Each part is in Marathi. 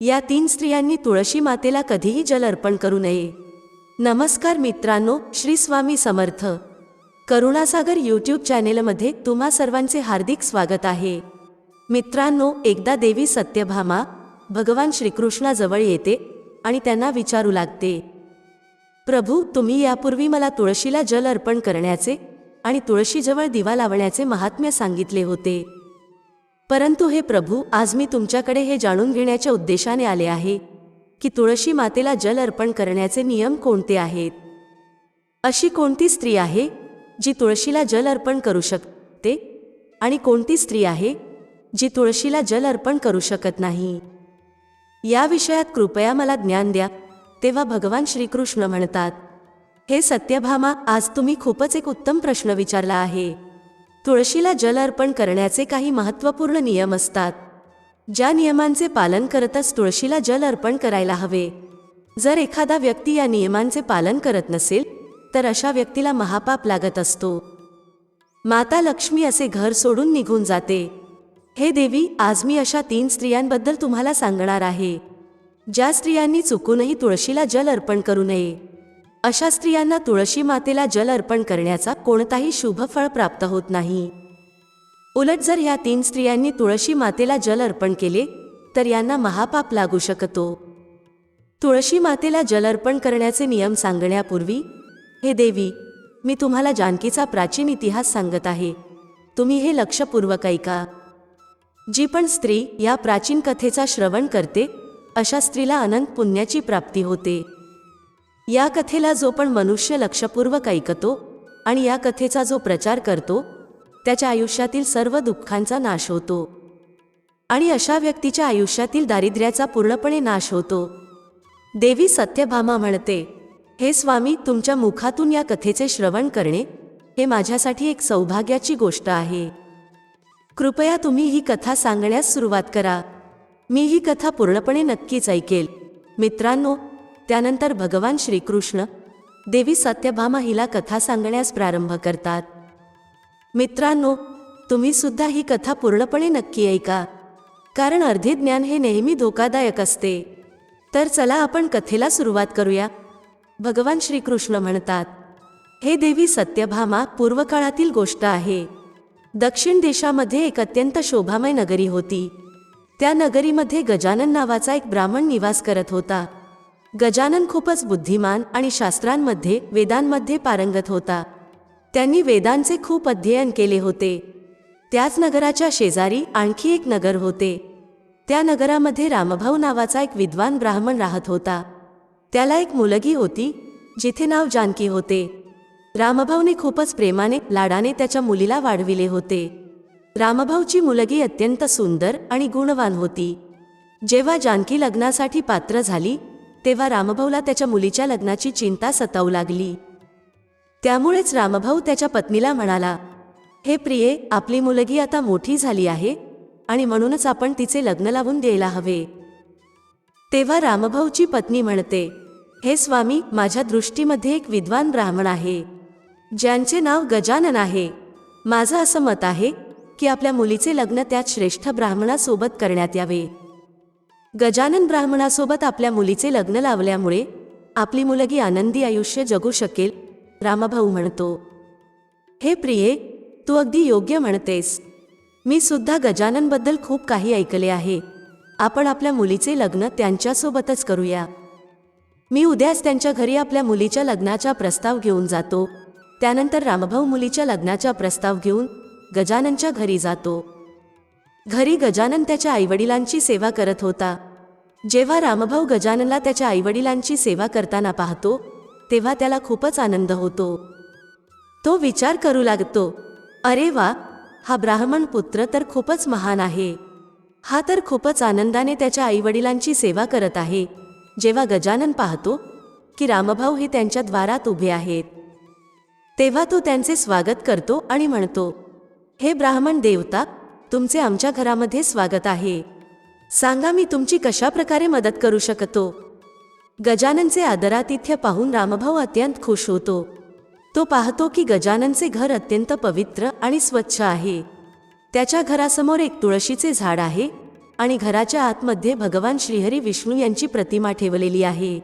या तीन स्त्रियांनी तुळशी मातेला कधीही जल अर्पण करू नये. नमस्कार मित्रांनो श्री स्वामी समर्थ. करुणासागर यूट्यूब चॅनेलमध्ये तुम्हा सर्वांचे हार्दिक स्वागत आहे. मित्रांनो एकदा देवी सत्यभामा भगवान श्रीकृष्णाजवळ येते आणि त्यांना विचारू लागते. प्रभू तुम्ही यापूर्वी मला तुळशीला जल अर्पण करण्याचे आणि तुळशीजवळ दिवा लावण्याचे महात्म्य सांगितले होते. परंतु हे प्रभू आज मी तुमच्याकडे हे जाणून घेण्याच्या उद्देशाने आले आहे की तुळशी मातेला जल अर्पण करण्याचे नियम कोणते आहेत? अशी कोणती स्त्री आहे जी तुळशीला जल अर्पण करू शकते? आणि कोणती स्त्री आहे जी तुळशीला जल अर्पण करू शकत नाही? या विषयात कृपया मला ज्ञान द्या तेव्हा भगवान श्रीकृष्ण म्हणतात हे सत्यभामा आज तुम्ही खूपच एक उत्तम प्रश्न विचारला आहे. तुळशीला जल अर्पण करण्याचे काही महत्त्वपूर्ण नियम असतात. ज्या नियमांचे पालन करतच तुळशीला जल अर्पण करायला हवे. जर एखादा व्यक्ती या नियमांचे पालन करत नसेल तर अशा व्यक्तीला महापाप लागत असतो. माता लक्ष्मी असे घर सोडून निघून जाते. हे देवी आज मी अशा तीन स्त्रियांबद्दल तुम्हाला सांगणार आहे. ज्या स्त्रियांनी चुकूनही तुळशीला जल अर्पण करू नये. अशा स्त्रियांना तुळशी मातेला जल अर्पण करण्याचा कोणताही शुभफळ प्राप्त होत नाही. उलट जर ह्या तीन स्त्रियांनी तुळशी मातेला जल अर्पण केले तर यांना महापाप लागू शकतो. तुळशी मातेला जल अर्पण करण्याचे नियम सांगण्यापूर्वी हे देवी मी तुम्हाला जानकीचा प्राचीन इतिहास सांगत आहे. तुम्ही हे लक्षपूर्वक ऐका. जी पण स्त्री या प्राचीन कथेचा श्रवण करते अशा स्त्रीला अनंत पुण्याची प्राप्ती होते. या कथेला जो पण मनुष्य लक्षपूर्वक ऐकतो आणि या कथेचा जो प्रचार करतो त्याच्या आयुष्यातील सर्व दुःखांचा नाश होतो. आणि अशा व्यक्तीच्या आयुष्यातील दारिद्र्याचा पूर्णपणे नाश होतो. देवी सत्यभामा म्हणते हे स्वामी तुमच्या मुखातून या कथेचे श्रवण करणे हे माझ्यासाठी एक सौभाग्याची गोष्ट आहे. कृपया तुम्ही ही कथा सांगण्यास सुरुवात करा. मी ही कथा पूर्णपणे नक्कीच ऐकेल. मित्रांनो त्यानंतर भगवान श्रीकृष्ण देवी सत्यभामा हिला कथा सांगण्यास प्रारंभ करतात. मित्रांनो तुम्ही सुद्धा ही कथा पूर्णपणे नक्की ऐका. कारण अर्धे ज्ञान हे नेहमी धोकादायक असते. तर चला आपण कथेला सुरुवात करूया. भगवान श्रीकृष्ण म्हणतात हे देवी सत्यभामा पूर्वकाळातील गोष्ट आहे. दक्षिण देशामध्ये एक अत्यंत शोभामय नगरी होती. त्या नगरीमध्ये गजानन नावाचा एक ब्राह्मण निवास करत होता. गजानन खूपच बुद्धिमान आणि शास्त्रांमध्ये वेदांमध्ये पारंगत होता. त्यांनी वेदांचे खूप अध्ययन केले होते. त्याच नगराच्या शेजारी आणखी एक नगर होते. त्या नगरामध्ये रामभाऊ नावाचा एक विद्वान ब्राह्मण राहत होता. त्याला एक मुलगी होती जिथे नाव जानकी होते. रामभाऊने खूपच प्रेमाने लाडाने त्याच्या मुलीला वाढविले होते. रामभाऊची मुलगी अत्यंत सुंदर आणि गुणवान होती. जेव्हा जानकी लग्नासाठी पात्र झाली तेव्हा रामभाऊला त्याच्या मुलीच्या लग्नाची चिंता सतावू लागली. त्यामुळेच रामभाऊ त्याच्या पत्नीला म्हणाला हे प्रिये आपली मुलगी आता मोठी झाली आहे आणि म्हणूनच आपण तिचे लग्न लावून द्यायला हवे. तेव्हा रामभाऊची पत्नी म्हणते हे स्वामी माझ्या दृष्टीमध्ये एक विद्वान ब्राह्मण आहे ज्यांचे नाव गजानन आहे. माझं असं मत आहे की आपल्या मुलीचे लग्न त्यात श्रेष्ठ ब्राह्मणासोबत करण्यात यावे. गजानन ब्राह्मणासोबत आपल्या मुलीचे लग्न लावल्यामुळे आपली मुलगी आनंदी आयुष्य जगू शकेल रामाभाऊ म्हणतो. हे प्रिये तू अगदी योग्य म्हणतेस. मी सुद्धा गजाननबद्दल खूप काही ऐकले आहे. आपण आपल्या मुलीचे लग्न त्यांच्यासोबतच करूया. मी उद्याच त्यांच्या घरी आपल्या मुलीच्या लग्नाचा प्रस्ताव घेऊन जातो. त्यानंतर रामभाऊ मुलीच्या लग्नाचा प्रस्ताव घेऊन गजाननच्या घरी जातो. घरी गजानन त्याच्या आईवडिलांची सेवा करत होता. जेव्हा रामभाऊ गजाननला त्याच्या आईवडिलांची सेवा करताना पाहतो तेव्हा त्याला खूपच आनंद होतो. तो विचार करू लागतो अरे वा हा ब्राह्मण पुत्र तर खूपच महान आहे. हा तर खूपच आनंदाने त्याच्या आईवडिलांची सेवा करत आहे. जेव्हा गजानन पाहतो की रामभाऊ हे त्यांच्या द्वारात उभे आहेत. तेव्हा तो त्यांचे स्वागत करतो आणि म्हणतो हे ब्राह्मण देवता तुमचे आमच्या घरामध्ये स्वागत आहे. सांगा मी तुमची कशा प्रकारे मदत करू शकतो? गजाननचे आदरातिथ्य पाहून रामभाऊ अत्यंत खुश होतो. तो पाहतो की गजाननचे घर अत्यंत पवित्र आणि स्वच्छ आहे. त्याच्या घरासमोर एक तुळशीचे झाड आहे आणि घराच्या आतमध्ये भगवान श्रीहरी विष्णू यांची प्रतिमा ठेवलेली आहे.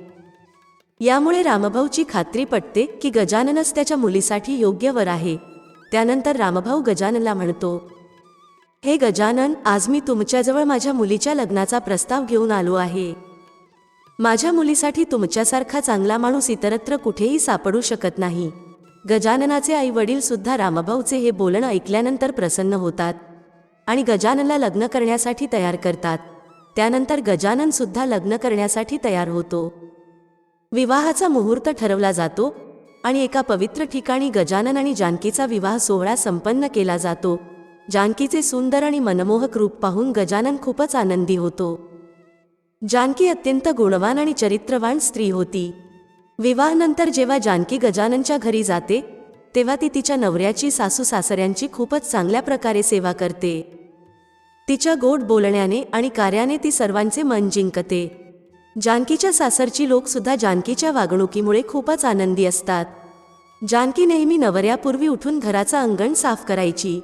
यामुळे रामभाऊची खात्री पटते की गजाननच त्याच्या मुलीसाठी योग्य वर आहे. त्यानंतर रामभाऊ गजाननला म्हणतो हे गजानन आज मी तुमच्याजवळ माझ्या मुलीच्या लग्नाचा प्रस्ताव घेऊन आलो आहे. माझ्या मुलीसाठी तुमच्यासारखा चांगला माणूस इतरत्र कुठेही सापडू शकत नाही. गजाननाचे आई वडील सुद्धा रामभाऊचे हे बोलणं ऐकल्यानंतर प्रसन्न होतात आणि गजाननला लग्न करण्यासाठी तयार करतात. त्यानंतर गजानन सुद्धा लग्न करण्यासाठी तयार होतो. विवाहाचा मुहूर्त ठरवला जातो आणि एका पवित्र ठिकाणी गजानन आणि जानकीचा विवाह सोहळा संपन्न केला जातो. जानकीचे सुंदर आणि मनमोहक रूप पाहून गजानन खूपच आनंदी होतो. जानकी अत्यंत गुणवान आणि चरित्रवान स्त्री होती. विवाहानंतर जेव्हा जानकी गजाननच्या घरी जाते तेव्हा ती तिच्या नवऱ्याची सासू सासऱ्यांची खूपच चांगल्या प्रकारे सेवा करते. तिच्या गोड बोलण्याने आणि कार्याने ती सर्वांचे मन जिंकते. जानकीच्या सासरची लोकसुद्धा जानकीच्या वागणुकीमुळे खूपच आनंदी असतात. जानकी नेहमी नवऱ्यापूर्वी उठून घराचं अंगण साफ करायची.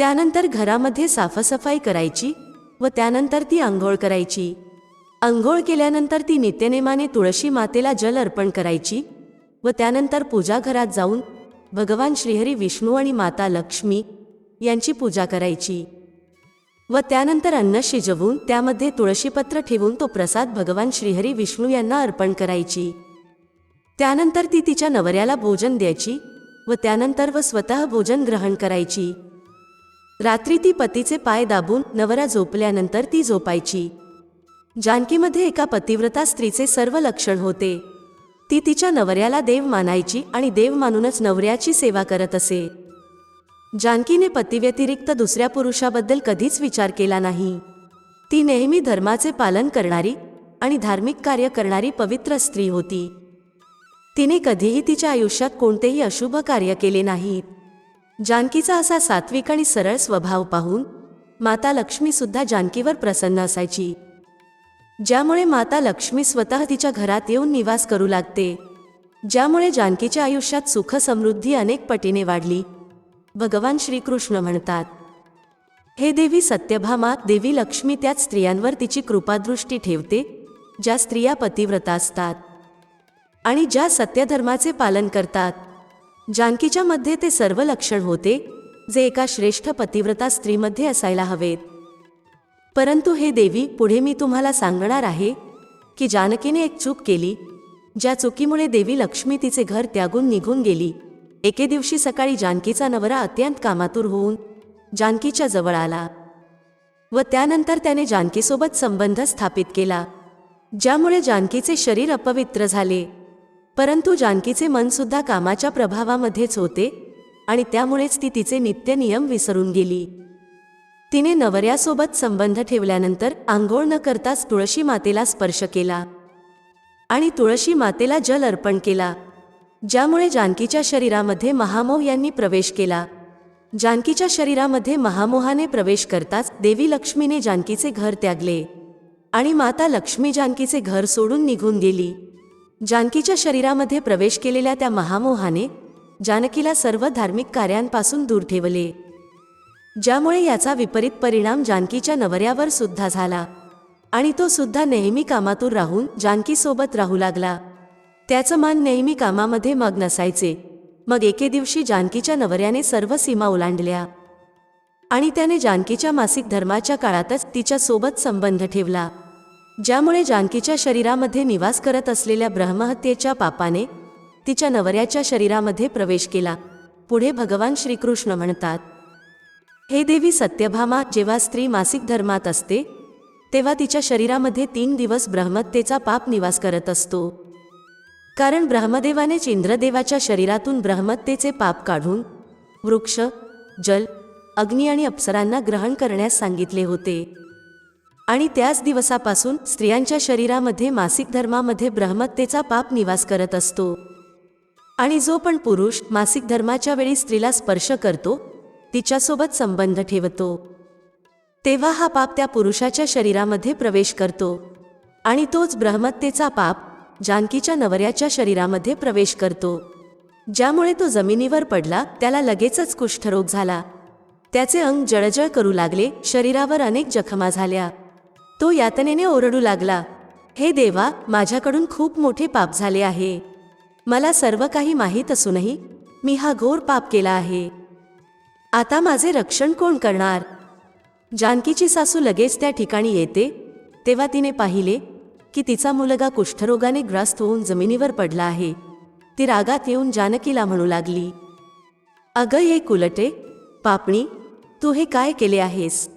त्यानंतर घरामध्ये साफसफाई करायची व त्यानंतर ती आंघोळ करायची. आंघोळ केल्यानंतर ती नित्यनेमाने तुळशी मातेला जल अर्पण करायची व त्यानंतर पूजा घरात जाऊन भगवान श्रीहरी विष्णू आणि माता लक्ष्मी यांची पूजा करायची. व त्यानंतर अन्न शिजवून त्यामध्ये तुळशीपत्र ठेवून तो प्रसाद भगवान श्रीहरी विष्णू यांना अर्पण करायची. त्यानंतर ती तिच्या नवऱ्याला भोजन द्यायची व त्यानंतर व स्वतः भोजन ग्रहण करायची. रात्री ती पतीचे पाय दाबून नवरा झोपल्यानंतर ती झोपायची. जानकीमध्ये एका पतिव्रता स्त्रीचे सर्व लक्षण होते. ती तिच्या नवऱ्याला देव मानायची आणि देव मानूनच नवऱ्याची सेवा करत असे. जानकीने पतीव्यतिरिक्त दुसऱ्या पुरुषाबद्दल कधीच विचार केला नाही. ती नेहमी धर्माचे पालन करणारी आणि धार्मिक कार्य करणारी पवित्र स्त्री होती. तिने कधीही तिच्या आयुष्यात कोणतेही अशुभ कार्य केले नाहीत. जानकीचा असा सात्विक आणि सरळ स्वभाव पाहून माता लक्ष्मी सुद्धा जानकीवर प्रसन्न असायची. ज्यामुळे माता लक्ष्मी स्वतः तिच्या घरात येऊन निवास करू लागते. ज्यामुळे जानकीच्या आयुष्यात सुख समृद्धी अनेक पटीने वाढली. भगवान श्रीकृष्ण म्हणतात हे देवी सत्यभामा देवी लक्ष्मी त्याच स्त्रियांवर तिची कृपादृष्टी ठेवते ज्या स्त्रिया पतिव्रता असतात आणि ज्या सत्यधर्माचे पालन करतात. जानकीच्या मध्ये ते सर्व लक्षण होते जे एका श्रेष्ठ पतिव्रता स्त्रीमध्ये असायला हवेत. परंतु हे देवी पुढे मी तुम्हाला सांगणार आहे की जानकीने एक चूक केली ज्या चुकीमुळे देवी लक्ष्मी तिचे घर त्यागून निघून गेली. एके दिवशी सकाळी जानकीचा नवरा अत्यंत कामातूर होऊन जानकीच्या जवळ आला व त्यानंतर त्याने जानकीसोबत संबंध स्थापित केला ज्यामुळे जानकीचे शरीर अपवित्र झाले. परंतु जानकीचे मनसुद्धा कामाच्या प्रभावामध्येच होते आणि त्यामुळेच ती तिचे नित्य नियम विसरून गेली. तिने नवऱ्यासोबत संबंध ठेवल्यानंतर आंघोळ न करताच तुळशी मातेला स्पर्श केला आणि तुळशी मातेला जल अर्पण केला ज्यामुळे जानकीच्या शरीरामध्ये महामोह यांनी प्रवेश केला. जानकीच्या शरीरामध्ये महामोहाने प्रवेश करताच देवी लक्ष्मीने जानकीचे घर त्यागले आणि माता लक्ष्मी जानकीचे घर सोडून निघून गेली. जानकीच्या शरीरामध्ये प्रवेश केलेल्या त्या महामोहाने जानकीला सर्व धार्मिक कार्यांपासून दूर ठेवले. ज्यामुळे याचा विपरीत परिणाम जानकीच्या नवऱ्यावर सुद्धा झाला आणि तो सुद्धा नेहमी कामातून राहून जानकीसोबत राहू लागला. त्याचं मन नेहमी कामामध्ये मग नसायचे. मग एके दिवशी जानकीच्या नवऱ्याने सर्व सीमा ओलांडल्या आणि त्याने जानकीच्या मासिक धर्माच्या काळातच तिच्यासोबत संबंध ठेवला. ज्यामुळे जानकीच्या शरीरामध्ये निवास करत असलेल्या ब्रह्महत्येच्या पापाने तिच्या नवऱ्याच्या शरीरामध्ये प्रवेश केला. पुढे भगवान श्रीकृष्ण म्हणतात हे देवी सत्यभामा जेव्हा स्त्री मासिक धर्मात असते तेव्हा तिच्या शरीरामध्ये तीन दिवस ब्रह्मत्तेचा पाप निवास करत असतो. कारण ब्रह्मदेवानेच इंद्रदेवाच्या शरीरातून ब्रह्मत्तेचे पाप काढून वृक्ष जल अग्नी आणि अप्सरांना ग्रहण करण्यास सांगितले होते. आणि त्याच दिवसापासून स्त्रियांच्या शरीरामध्ये मासिक धर्मामध्ये ब्रह्मत्तेचा पाप निवास करत असतो. आणि जो पण पुरुष मासिक धर्माच्या वेळी स्त्रीला स्पर्श करतो तिच्यासोबत संबंध ठेवतो. तेव्हा हा पाप त्या पुरुषाच्या शरीरामध्ये प्रवेश करतो. आणि तोच ब्रह्मत्तेचा पाप जानकीच्या नवऱ्याच्या शरीरामध्ये प्रवेश करतो. ज्यामुळे तो जमिनीवर पडला त्याला लगेचच कुष्ठरोग झाला. त्याचे अंग जळजळ करू लागले शरीरावर अनेक जखमा झाल्या. तो यातनेने ओरडू लागला हे देवा माझ्याकडून खूप मोठे पाप झाले आहे. मला सर्व काही माहीत असूनही मी हा घोर पाप केला आहे. आता माझे रक्षण कोण करणार? जानकीची सासू लगेच त्या ठिकाणी येते तेव्हा तिने पाहिले की तिचा मुलगा कुष्ठरोगाने ग्रस्त होऊन जमिनीवर पडला आहे. ती रागात येऊन जानकीला म्हणू लागली अगं हे कुलटे पापणी तू हे काय केले आहेस?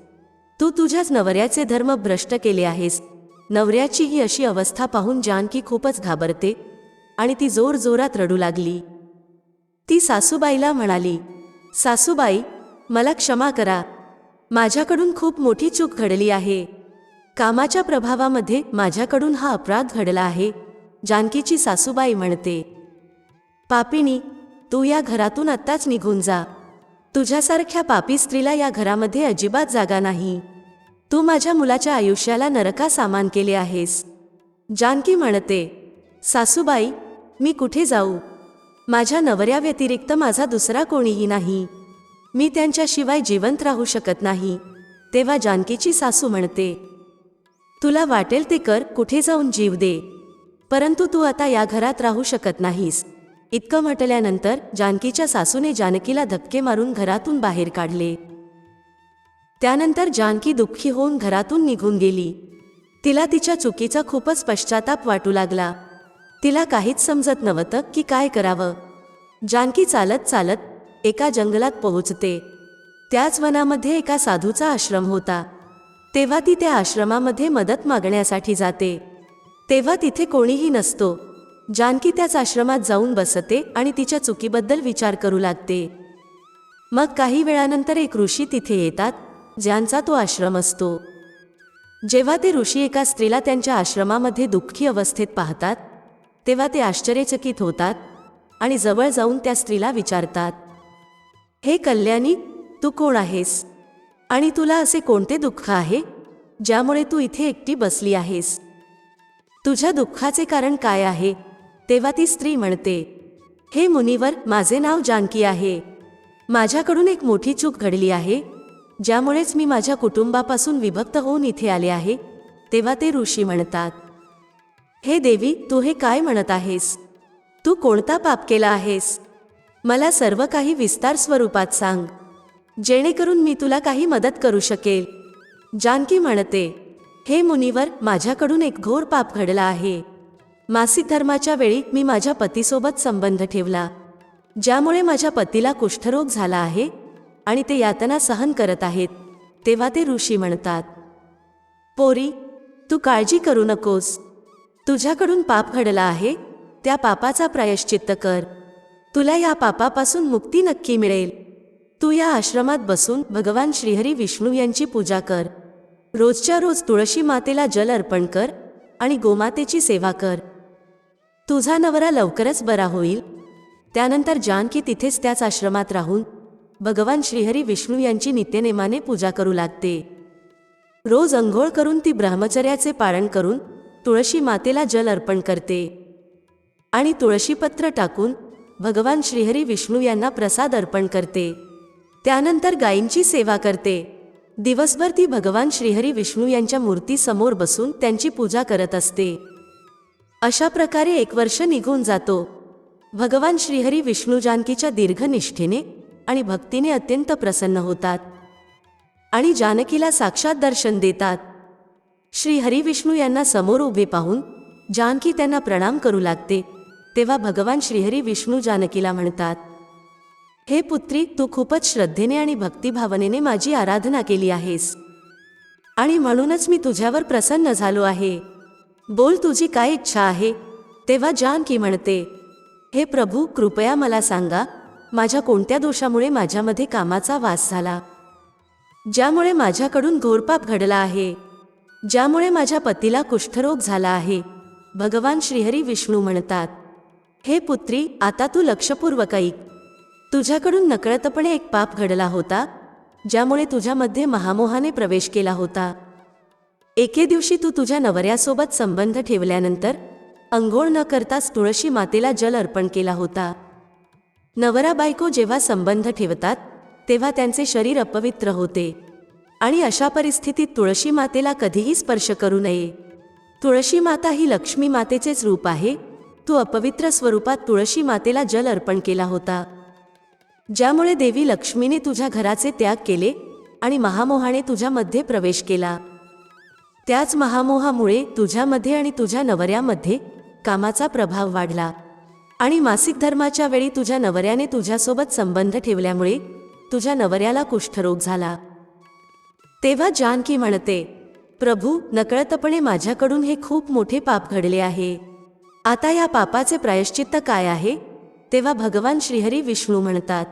तू तुझ्याच नवऱ्याचे धर्म भ्रष्ट केले आहेस. नवऱ्याची ही अशी अवस्था पाहून जानकी खूपच घाबरते आणि ती जोर जोरात रडू लागली. ती सासूबाईला म्हणाली सासूबाई मला क्षमा करा. माझ्याकडून खूप मोठी चूक घडली आहे. कामाच्या प्रभावामध्ये माझ्याकडून हा अपराध घडला आहे जानकीची सासूबाई म्हणते. पापिनी तू या घरातून आत्ताच निघून जा. तुझ्यासारख्या पापी स्त्रीला या घरामध्ये अजिबात जागा नाही. तू माझ्या मुलाच्या आयुष्याला नरका सामान केले आहेस. जानकी म्हणते सासूबाई मी कुठे जाऊ? माझ्या नवऱ्याव्यतिरिक्त माझा दुसरा कोणीही नाही. मी त्यांच्याशिवाय जिवंत राहू शकत नाही. तेव्हा जानकीची सासू म्हणते तुला वाटेल ते कर कुठे जाऊन जीव दे. परंतु तू आता या घरात राहू शकत नाहीस. इतकं म्हटल्यानंतर जानकीच्या सासूने जानकीला धक्के मारून घरातून बाहेर काढले. त्यानंतर जानकी दुःखी होऊन घरातून निघून गेली. तिला तिच्या चुकीचा खूपच पश्चाताप वाटू लागला. तिला काहीच समजत नव्हतं की काय करावं. जानकी चालत चालत एका जंगलात पोहोचते. त्याच वनामध्ये एका साधूचा आश्रम होता. तेव्हा ती त्या आश्रमामध्ये मदत मागण्यासाठी जाते. तेव्हा तिथे कोणीही नसतो. जानकी त्याच आश्रमात जाऊन बसते आणि तिच्या चुकीबद्दल विचार करू लागते. मग काही वेळानंतर एक ऋषी तिथे येतात ज्यांचा तो आश्रम असतो. जेव्हा ते ऋषी एका स्त्रीला त्यांच्या आश्रमामध्ये दुःखी अवस्थेत पाहतात तेव्हा ते आश्चर्यचकित होतात आणि जवळ जाऊन त्या स्त्रीला विचारतात हे कल्याणी तू कोण आहेस? आणि तुला असे कोणते दुःख आहे ज्यामुळे तू इथे एकटी बसली आहेस? तुझ्या दुःखाचे कारण काय आहे? तेव्हा ती स्त्री म्हणते हे मुनिवर माझे नाव जानकी आहे. माझ्याकडून एक मोठी चूक घडली आहे ज्यामुळेच मी माझ्या कुटुंबापासून विभक्त होऊन इथे आले आहे तेव्हा ते ऋषी म्हणतात. हे देवी तू हे काय म्हणत आहेस? तू कोणता पाप केला आहेस? मला सर्व काही विस्तार स्वरूपात सांग. जेणेकरून मी तुला काही मदत करू शकेल. जानकी म्हणते हे मुनिवर माझ्याकडून एक घोर पाप घडला आहे. मासिक धर्माच्या वेळी मी माझ्या पतीसोबत संबंध ठेवला ज्यामुळे माझ्या पतीला कुष्ठरोग झाला आहे आणि ते यातना सहन करत आहेत तेव्हा ते ऋषी म्हणतात पोरी तू काळजी करू नकोस. तुझ्याकडून पाप घडला आहे त्या पापाचा प्रायश्चित्त कर. तुला या पापापासून मुक्ती नक्की मिळेल. तू या आश्रमात बसून भगवान श्रीहरी विष्णू यांची पूजा कर. रोजच्या रोज तुळशी मातेला जल अर्पण कर आणि गोमातेची सेवा कर. तुझा नवरा लवकरच बरा होईल. त्यानंतर जानकी तिथेच त्याच आश्रमात राहून भगवान श्रीहरी विष्णू यांची नित्यनेमाने पूजा करू लागते. रोज अंघोळ करून ती ब्रह्मचर्याचे पालन करून तुळशी मातेला जल अर्पण करते. आणि तुळशीपत्र टाकून भगवान श्रीहरी विष्णू यांना प्रसाद अर्पण करते. त्यानंतर गायींची सेवा करते. दिवसभर ती भगवान श्रीहरी विष्णू यांच्या मूर्तीसमोर बसून त्यांची पूजा करत असते. अशा प्रकारे एक वर्ष निघून जातो. भगवान श्रीहरी विष्णू जानकीच्या दीर्घनिष्ठेने आणि भक्तीने अत्यंत प्रसन्न होतात. आणि जानकीला साक्षात दर्शन देतात. श्रीहरी विष्णू यांना समोर उभे पाहून जानकी त्यांना प्रणाम करू लागते तेव्हा भगवान श्रीहरी विष्णू जानकीला म्हणतात हे पुत्री तू खूपच श्रद्धेने आणि भक्तिभावनेने माझी आराधना केली आहेस. आणि म्हणूनच मी तुझ्यावर प्रसन्न झालो आहे. बोल तुझी काय इच्छा आहे? तेव्हा जानकी म्हणते हे प्रभू कृपया मला सांगा माझ्या कोणत्या दोषामुळे माझ्यामध्ये कामाचा वास झाला? ज्यामुळे माझ्याकडून घोरपाप घडला आहे ज्यामुळे माझ्या पतीला कुष्ठरोग झाला आहे भगवान श्रीहरी विष्णू म्हणतात हे पुत्री आता तू लक्षपूर्वक ऐक. तुझ्याकडून नकळतपणे एक पाप घडला होता ज्यामुळे तुझ्यामध्ये महामोहाने प्रवेश केला होता. एके दिवशी तू तुझ्या नवऱ्यासोबत संबंध ठेवल्यानंतर अंघोळ न करताच तुळशी मातेला जल अर्पण केला होता. नवरा बायको जेव्हा संबंध ठेवतात तेव्हा त्यांचे शरीर अपवित्र होते. आणि अशा परिस्थितीत तुळशी मातेला कधीही स्पर्श करू नये. तुळशी माता ही लक्ष्मी मातेचेच रूप आहे. तू अपवित्र स्वरूपात तुळशी मातेला जल अर्पण केला होता. ज्यामुळे देवी लक्ष्मीने तुझ्या घराचे त्याग केले आणि महामोहाने तुझ्यामध्ये प्रवेश केला. त्याच महामोहामुळे तुझ्यामध्ये आणि तुझ्या नवऱ्यामध्ये कामाचा प्रभाव वाढला. आणि मासिक धर्माच्या वेळी तुझ्या नवऱ्याने तुझ्यासोबत संबंध ठेवल्यामुळे तुझ्या नवऱ्याला कुष्ठरोग झाला. तेव्हा जानकी म्हणते प्रभू नकळतपणे माझ्याकडून हे खूप मोठे पाप घडले आहे. आता या पापाचे प्रायश्चित्त काय आहे? तेव्हा भगवान श्रीहरी विष्णू म्हणतात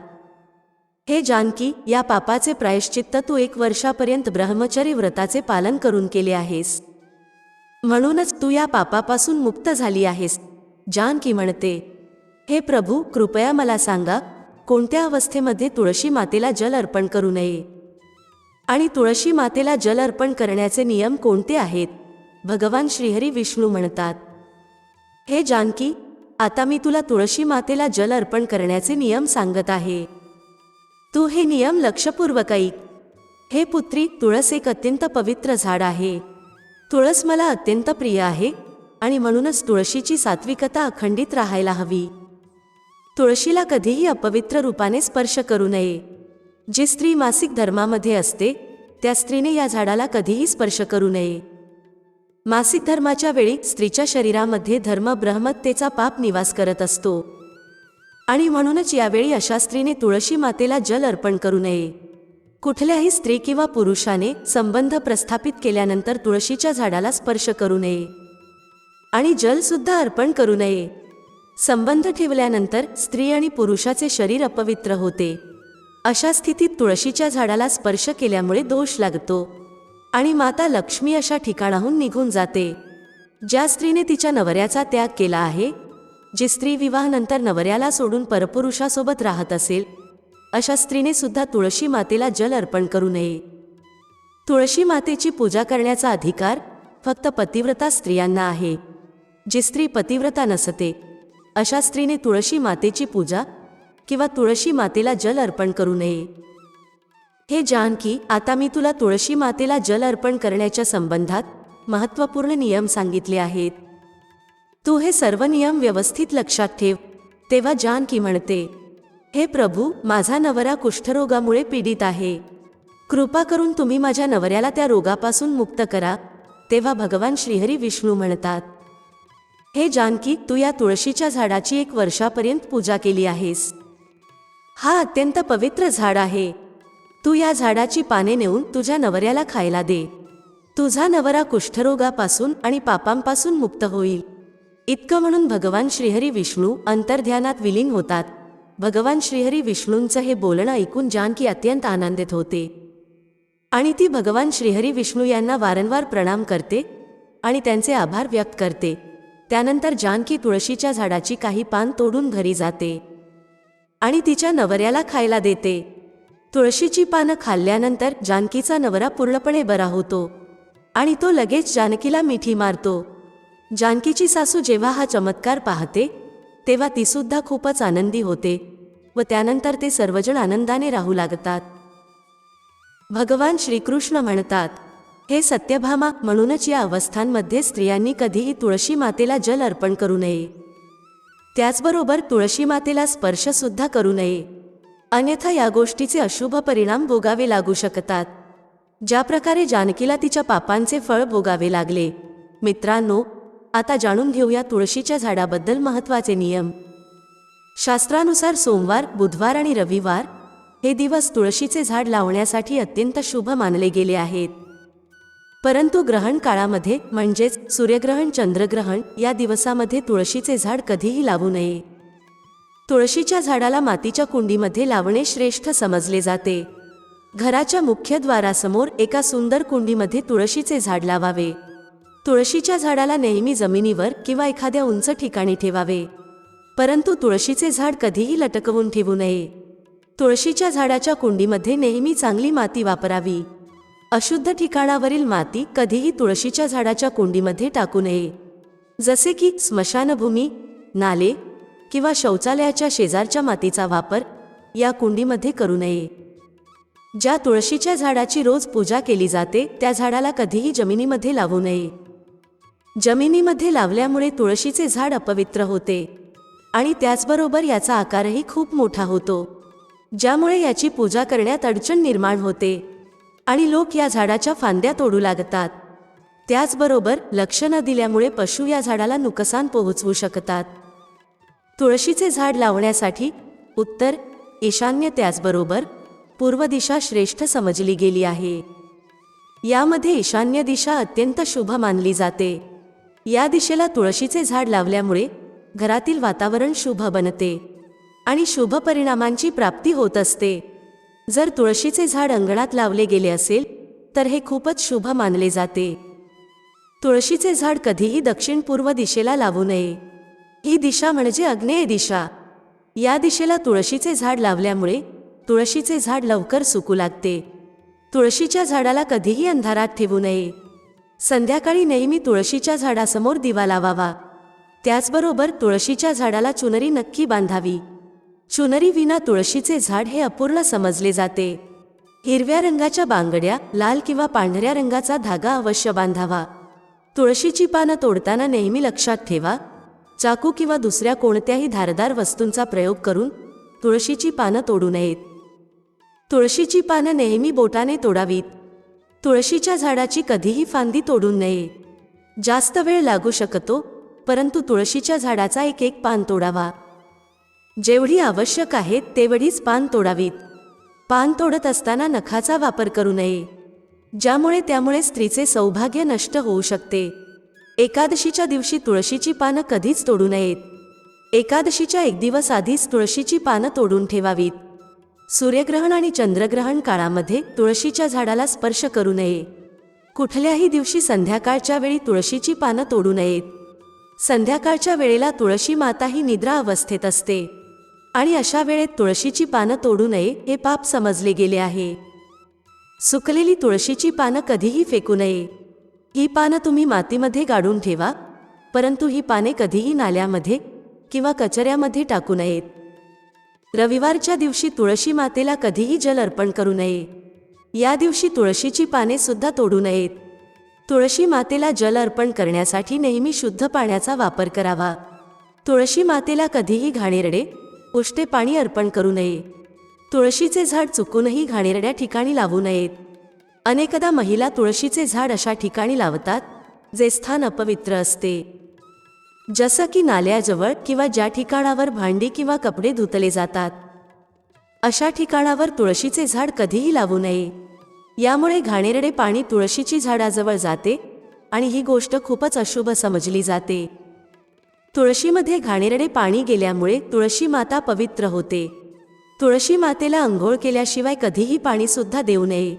हे जानकी या पापाचे प्रायश्चित्त तू एक वर्षापर्यंत ब्रह्मचर्य व्रताचे पालन करून केले आहेस. म्हणूनच तू या पापापासून मुक्त झाली आहेस. जानकी म्हणते हे प्रभू कृपया मला सांगा कोणत्या अवस्थेमध्ये तुळशी मातेला जल अर्पण करू नये? आणि तुळशी मातेला जल अर्पण करण्याचे नियम कोणते आहेत? भगवान श्रीहरी विष्णू म्हणतात हे जानकी आता मी तुला तुळशी मातेला जल अर्पण करण्याचे नियम सांगत आहे. तू हे नियम लक्षपूर्वक ऐक. हे पुत्री तुळस एक अत्यंत पवित्र झाड आहे. तुळस मला अत्यंत प्रिय आहे आणि म्हणूनच तुळशीची सात्विकता अखंडित राहायला हवी. तुळशीला कधीही अपवित्र रूपाने स्पर्श करू नये. जी स्त्री मासिक धर्मामध्ये असते त्या स्त्रीने या झाडाला कधीही स्पर्श करू नये. मासिक धर्माच्या वेळी स्त्रीच्या शरीरामध्ये धर्म ब्रह्मत्तेचा पाप निवास करत असतो. आणि म्हणूनच यावेळी अशा स्त्रीने तुळशी मातेला जल अर्पण करू नये. कुठल्याही स्त्री किंवा पुरुषाने संबंध प्रस्थापित केल्यानंतर तुळशीच्या झाडाला स्पर्श करू नये. आणि जलसुद्धा अर्पण करू नये. संबंध ठेवल्यानंतर स्त्री आणि पुरुषाचे शरीर अपवित्र होते. अशा स्थितीत तुळशीच्या झाडाला स्पर्श केल्यामुळे दोष लागतो. आणि माता लक्ष्मी अशा ठिकाणाहून निघून जाते. ज्या स्त्रीने तिच्या नवऱ्याचा त्याग केला आहे जी स्त्री विवाहानंतर नवऱ्याला सोडून परपुरुषासोबत राहत असेल अशा स्त्रीने सुद्धा तुळशी मातेला जल अर्पण करू नये. तुळशी मातेची पूजा करण्याचा अधिकार फक्त पतिव्रता स्त्रियांना आहे. जी स्त्री पतिव्रता नसते अशा स्त्रीने तुळशी मातेची पूजा किंवा तुळशी मातेला जल अर्पण करू नये. हे जानकी आता मी तुला तुळशी मातेला जल अर्पण करण्याच्या संबंधात महत्त्वपूर्ण नियम सांगितले आहेत. तू हे सर्व नियम व्यवस्थित लक्षात ठेव तेव्हा जानकी म्हणते हे प्रभू माझा नवरा कुष्ठरोगामुळे पीडित आहे. कृपा करून तुम्ही माझ्या नवऱ्याला त्या रोगापासून मुक्त करा. तेव्हा भगवान श्रीहरी विष्णू म्हणतात हे जानकी तू या तुळशीच्या झाडाची एक वर्षापर्यंत पूजा केली आहेस. हा अत्यंत पवित्र झाड आहे. तू या झाडाची पाने नेऊन तुझ्या नवऱ्याला खायला दे. तुझा नवरा कुष्ठरोगापासून आणि पापांपासून मुक्त होईल. इतकं म्हणून भगवान श्रीहरी विष्णू अंतर्ध्यानात विलीन होतात. भगवान श्रीहरी विष्णूंचं हे बोलणं ऐकून जानकी अत्यंत आनंदित होते. आणि ती भगवान श्रीहरी विष्णू यांना वारंवार प्रणाम करते आणि त्यांचे आभार व्यक्त करते. त्यानंतर जानकी तुळशीच्या झाडाची काही पान तोडून घरी जाते. आणि तिच्या नवऱ्याला खायला देते. तुळशीची पानं खाल्ल्यानंतर जानकीचा नवरा पूर्णपणे बरा होतो. आणि तो लगेच जानकीला मिठी मारतो. जानकीची सासू जेव्हा हा चमत्कार पाहते तेव्हा तीसुद्धा खूपच आनंदी होते व त्यानंतर ते सर्वजण आनंदाने राहू लागतात. भगवान श्रीकृष्ण म्हणतात हे सत्यभामा म्हणूनच या अवस्थांमध्ये स्त्रियांनी कधीही तुळशी मातेला जल अर्पण करू नये. त्याचबरोबर तुळशी मातेला स्पर्शसुद्धा करू नये. अन्यथा या गोष्टीचे अशुभ परिणाम भोगावे लागू शकतात. ज्या प्रकारे जानकीला तिच्या पापांचे फळ भोगावे लागले. मित्रांनो आता जाणून घेऊया तुळशीच्या झाडाबद्दल महत्त्वाचे नियम. शास्त्रानुसार सोमवार बुधवार आणि रविवार हे दिवस तुळशीचे झाड लावण्यासाठी अत्यंत शुभ मानले गेले आहेत. परंतु ग्रहण काळामध्ये म्हणजेच सूर्यग्रहण चंद्रग्रहण या दिवसामध्ये तुळशीचे झाड कधीही लावू नये. तुळशीच्या झाडाला मातीच्या कुंडीमध्ये लावणे श्रेष्ठ समजले जाते. घराच्या मुख्य द्वारासमोर एका सुंदर कुंडीमध्ये तुळशीचे झाड लावावे. तुळशीच्या झाडाला नेहमी जमिनीवर किंवा एखाद्या उंच ठिकाणी ठेवावे. परंतु तुळशीचे झाड कधीही लटकवून ठेवू नये. तुळशीच्या झाडाच्या कुंडीमध्ये नेहमी चांगली माती वापरावी. अशुद्ध ठिकाणावरील माती कधीही तुळशीच्या झाडाच्या कुंडीमध्ये टाकू नये. जसे की स्मशानभूमी नाले किंवा शौचालयाच्या शेजारच्या मातीचा वापर या कुंडीमध्ये करू नये. ज्या तुळशीच्या झाडाची रोज पूजा केली जाते त्या झाडाला कधीही जमिनीमध्ये लावू नये. जमिनीमध्ये लावल्यामुळे तुळशीचे झाड अपवित्र होते आणि त्याचबरोबर याचा आकारही खूप मोठा होतो ज्यामुळे याची पूजा करण्यात अडचण निर्माण होते आणि लोक या झाडाच्या फांद्या तोडू लागतात. त्याचबरोबर लक्ष न दिल्यामुळे पशु या झाडाला नुकसान पोहोचवू शकतात. तुळशीचे झाड लावण्यासाठी उत्तर ईशान्य त्याचबरोबर पूर्व दिशा श्रेष्ठ समजली गेली आहे. यामध्ये ईशान्य दिशा अत्यंत शुभ मानली जाते. या दिशेला तुळशीचे झाड लावल्यामुळे घरातील वातावरण शुभ बनते आणि शुभ परिणामांची प्राप्ती होत असते. जर तुळशीचे झाड अंगणात लावले गेले असेल तर हे खूपच शुभ मानले जाते. तुळशीचे झाड कधीही दक्षिण पूर्व दिशेला लावू नये. ही दिशा म्हणजे अग्नेय दिशा. या दिशेला तुळशीचे झाड लावल्यामुळे तुळशीचे झाड लवकर सुकू लागते. तुळशीच्या झाडाला कधीही अंधारात ठेवू नये. संध्याकाळी नेहमी तुळशीच्या झाडासमोर दिवा लावावा. त्याचबरोबर तुळशीच्या झाडाला चुनरी नक्की बांधावी. चुनरी विना तुळशीचे झाड हे अपूर्ण समजले जाते. हिरव्या रंगाच्या बांगड्या लाल किंवा पांढऱ्या रंगाचा धागा अवश्य बांधावा. तुळशीची पानं तोडताना नेहमी लक्षात ठेवा. चाकू किंवा दुसऱ्या कोणत्याही धारदार वस्तूंचा प्रयोग करून तुळशीची पानं तोडू नयेत. तुळशीची पानं नेहमी बोटाने तोडावीत. तुळशीच्या झाडाची कधीही फांदी तोडू नये. जास्त वेळ लागू शकतो परंतु तुळशीच्या झाडाचा एक एक पान तोडावा. जेवढी आवश्यक आहे तेवढीच पान तोडावीत. पान तोडत असताना नखाचा वापर करू नये. ज्यामुळे त्यामुळे स्त्रीचे सौभाग्य नष्ट होऊ शकते. एकादशीच्या दिवशी तुळशीची पानं कधीच तोडू नयेत. एकादशीच्या एक दिवस आधीच तुळशीची पानं तोडून ठेवावीत. सूर्यग्रहण आणि चंद्रग्रहण काळामध्ये तुळशीच्या झाडाला स्पर्श करू नये. कुठल्याही दिवशी संध्याकाळच्या वेळी तुळशीची पानं तोडू नयेत. संध्याकाळच्या वेळेला तुळशी माता ही निद्रा अवस्थेत असते. आणि अशा वेळेत तुळशीची पानं तोडू नये हे पाप समजले गेले आहे. सुकलेली तुळशीची पानं कधीही फेकू नये. ही पानं तुम्ही मातीमध्ये गाडून ठेवा परंतु ही पाने कधीही नाल्यामध्ये किंवा कचऱ्यामध्ये टाकू नयेत. रविवारच्या दिवशी तुळशी मातेला कधीही जल अर्पण करू नये. या दिवशी तुळशीची पाने सुद्धा तोडू नयेत. तुळशी मातेला जल अर्पण करण्यासाठी नेहमी शुद्ध पाण्याचा वापर करावा. तुळशी मातेला कधीही घाणेरडे उष्टे पाणी अर्पण करू नये. तुळशीचे झाड चुकूनही घाणेरड्या ठिकाणी लावू नयेत. अनेकदा महिला तुळशीचे झाड अशा ठिकाणी लावतात जे स्थान अपवित्र असते. जसं की नाल्याजवळ किंवा ज्या ठिकाणावर भांडी किंवा कपडे धुतले जातात. अशा ठिकाणावर तुळशीचे झाड कधीही लावू नये. यामुळे घाणेरडे पाणी तुळशीची झाडाजवळ जाते आणि ही गोष्ट खूपच अशुभ समजली जाते. तुळशीमध्ये घाणेरडे पाणी गेल्यामुळे तुळशी माता पवित्र होते. तुळशी मातेला अंघोळ केल्याशिवाय कधीही पाणीसुद्धा देऊ नये.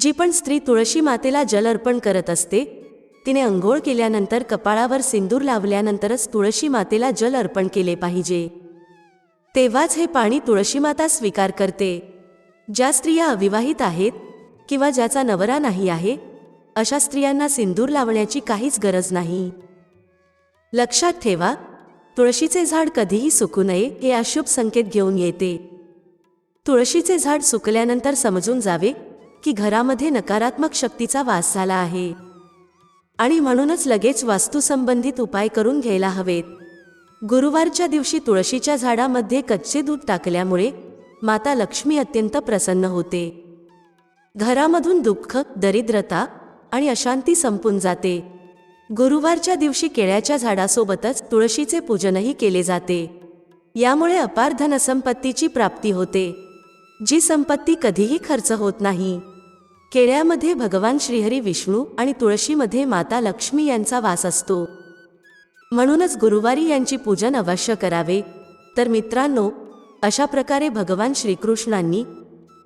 जी पण स्त्री तुळशी मातेला जल अर्पण करत असते तिने अंघोळ केल्यानंतर कपाळावर सिंदूर लावल्यानंतरच तुळशी मातेला जल अर्पण केले पाहिजे. तेव्हाच हे पाणी तुळशी माता स्वीकार करते. ज्या स्त्रिया अविवाहित आहेत किंवा ज्याचा नवरा नाही आहे अशा स्त्रियांना सिंदूर लावण्याची काहीच गरज नाही. लक्षात ठेवा तुळशीचे झाड कधीही सुकू नये हे अशुभ संकेत घेऊन येते. तुळशीचे झाड सुकल्यानंतर समजून जावे की घरामध्ये नकारात्मक शक्तीचा वास झाला आहे. आणि म्हणूनच लगेच वास्तूसंबंधित उपाय करून घ्यायला हवेत. गुरुवारच्या दिवशी तुळशीच्या झाडामध्ये कच्चे दूध टाकल्यामुळे माता लक्ष्मी अत्यंत प्रसन्न होते. घरामधून दुःख दरिद्रता आणि अशांती संपून जाते. गुरुवारच्या दिवशी केळ्याच्या झाडासोबतच तुळशीचे पूजनही केले जाते. यामुळे अपार धनसंपत्तीची प्राप्ती होते. जी संपत्ती कधीही खर्च होत नाही. केळ्यामध्ये भगवान श्रीहरी विष्णू आणि तुळशीमध्ये माता लक्ष्मी यांचा वास असतो. म्हणूनच गुरुवारी यांची पूजन अवश्य करावे. तर मित्रांनो अशा प्रकारे भगवान श्रीकृष्णांनी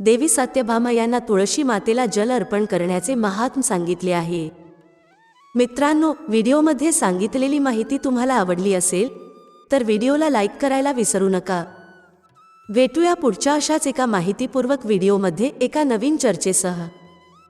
देवी सत्यभामा यांना तुळशी मातेला जल अर्पण करण्याचे महात्म सांगितले आहे. मित्रांनो व्हिडिओमध्ये सांगितलेली माहिती तुम्हाला आवडली असेल तर व्हिडिओला लाईक करायला विसरू नका. भेटूया पुढच्या अशाच एका माहितीपूर्वक व्हिडिओमध्ये एका नवीन चर्चेसह.